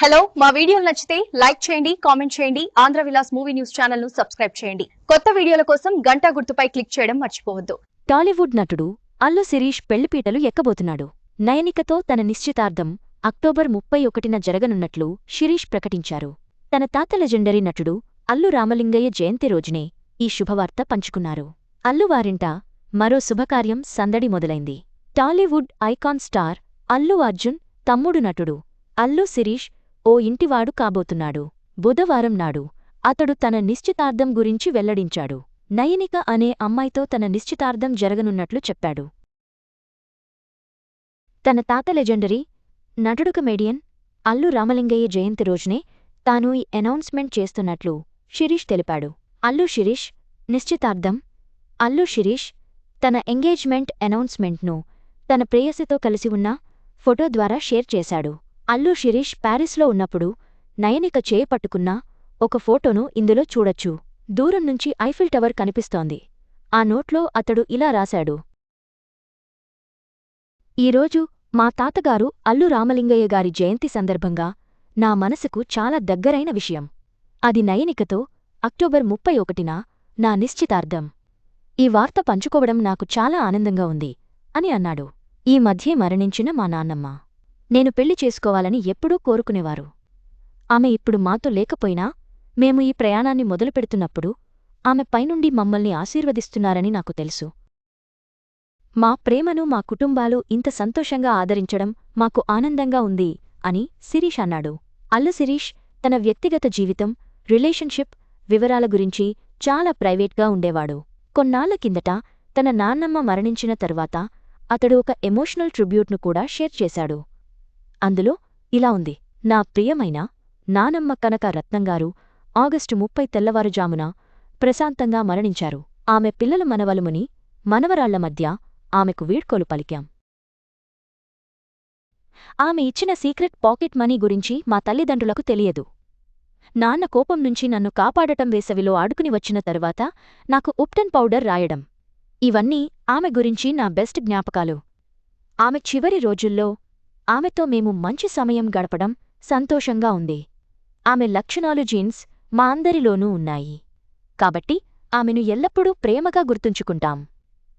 Hello మా వీడియోలు నచ్చితే లైక్ చేయండి కామెంట్ చేయండి ఆంధ్ర విలాస్ మూవీ న్యూస్ ఛానల్ను సబ్స్క్రైబ్ చేయండి. కొత్త వీడియోల కోసం గంటా గుర్తుపై క్లిక్ చేయడం మర్చిపోవద్దు. టాలీవుడ్ నటుడు అల్లు శిరీష్ పెళ్ళిపీటలు ఎక్కబోతున్నాడు. నయనికతో తన నిశ్చితార్థం అక్టోబర్ ముప్పై ఒకటిన జరగనున్నట్లు శిరీష్ ప్రకటించారు. తన తాత లెజెండరీ నటుడు అల్లు రామలింగయ్య జయంతి రోజునే ఈ శుభవార్త పంచుకున్నారు. అల్లు వారింట మరో శుభకార్యం సందడి మొదలైంది. టాలీవుడ్ ఐకాన్ స్టార్ అల్లు అర్జున్ తమ్ముడు నటుడు అల్లు శిరీష్ ఓ ఇంటివాడు కాబోతున్నాడు. బుధవారం నాడు అతడు తన నిశ్చితార్థం గురించి వెల్లడించాడు. నయనిక అనే అమ్మాయితో తన నిశ్చితార్థం జరగనున్నట్లు చెప్పాడు. తన తాత లెజెండరీ నటుడు కమెడియన్ అల్లు రామలింగయ్య జయంతి రోజునే తాను ఈ అనౌన్స్మెంట్ చేస్తున్నట్లు శిరీష్ తెలిపాడు. అల్లు శిరీష్ నిశ్చితార్థం. అల్లు శిరీష్ తన ఎంగేజ్మెంట్ అనౌన్స్మెంట్ను తన ప్రేయసితో కలిసి ఉన్న ఫోటో ద్వారా షేర్ చేశాడు. అల్లు శిరీష్ ప్యారిస్లో ఉన్నప్పుడు నయనిక చేయి ఒక ఫోటోను ఇందులో చూడొచ్చు. దూరం నుంచి ఐఫిల్ టవర్ కనిపిస్తోంది. ఆ నోట్లో అతడు ఇలా రాశాడు. ఈరోజు మా తాతగారు అల్లు రామలింగయ్య గారి జయంతి సందర్భంగా నా మనసుకు చాలా దగ్గరైన విషయం. అది నయనికతో అక్టోబర్ ముప్పై ఒకటిన నా నిశ్చితార్థం. ఈ వార్త పంచుకోవడం నాకు చాలా ఆనందంగా ఉంది అని అన్నాడు. ఈ మధ్యే మరణించిన మా నాన్నమ్మ. నేను పెళ్ళి చేసుకోవాలని ఎప్పుడూ కోరుకునేవారు. ఆమె ఇప్పుడు మాతో లేకపోయినా మేము ఈ ప్రయాణాన్ని మొదలుపెడుతున్నప్పుడు ఆమె పైనుండి మమ్మల్ని ఆశీర్వదిస్తున్నారని నాకు తెలుసు. మా ప్రేమను మా కుటుంబాలు ఇంత సంతోషంగా ఆదరించడం మాకు ఆనందంగా ఉంది అని శిరీష్ అన్నాడు. అల్లు శిరీష్ తన వ్యక్తిగత జీవితం రిలేషన్షిప్ వివరాల గురించి చాలా ప్రైవేట్గా ఉండేవాడు. కొన్నాళ్ళ కిందట తన నాన్నమ్మ మరణించిన తర్వాత అతడు ఒక ఎమోషనల్ ట్రిబ్యూట్ను కూడా షేర్ చేశాడు. అందులో ఇలా ఉంది. నా ప్రియమైన నానమ్మ కనక రత్నంగారు ఆగస్టు ముప్పై తెల్లవారుజామున ప్రశాంతంగా మరణించారు. ఆమె పిల్లలు మనవలుముని మనవరాళ్ళ మధ్య ఆమెకు వీడ్కోలు పలికాం. ఆమె ఇచ్చిన సీక్రెట్ పాకెట్ మనీ గురించి మా తల్లిదండ్రులకు తెలియదు. నాన్న కోపం నుంచి నన్ను కాపాడటం వేసవిలో ఆడుకుని వచ్చిన తరువాత నాకు ఉప్టన్ పౌడర్ రాయడం. ఇవన్నీ ఆమె గురించి నా బెస్ట్ జ్ఞాపకాలు. ఆమె చివరి రోజుల్లో ఆమెతో మేము మంచి సమయం గడపడం సంతోషంగా ఉంది. ఆమె లక్షణాలు జీన్స్ మా అందరిలోనూ ఉన్నాయి. కాబట్టి ఆమెను ఎల్లప్పుడూ ప్రేమగా గుర్తుంచుకుంటాం.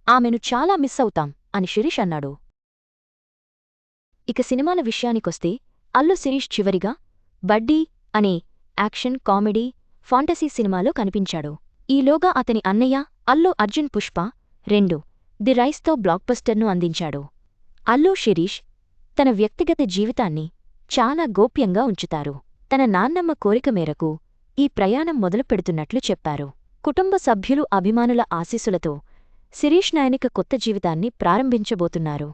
ఆమెను చాలా మిస్ అవుతాం అని శిరీష్ అన్నాడు. ఇక సినిమాల విషయానికొస్తే అల్లు శిరీష్ చివరిగా బడ్డీ అనే యాక్షన్ కామెడీ ఫాంటసీ సినిమాలో కనిపించాడు. ఈలోగా అతని అన్నయ్య అల్లు అర్జున్ పుష్ప రెండు ది రైస్తో బ్లాక్బస్టర్ను అందించాడు. అల్లు శిరీష్ తన వ్యక్తిగత జీవితాన్ని చాలా గోప్యంగా ఉంచుతారు. తన నాన్నమ్మ కోరిక మేరకు ఈ ప్రయాణం మొదలు పెడుతున్నట్లు చెప్పారు. కుటుంబ సభ్యులు అభిమానుల ఆశీస్సులతో శిరీష్ నాయనిక కొత్త జీవితాన్ని ప్రారంభించబోతున్నారు.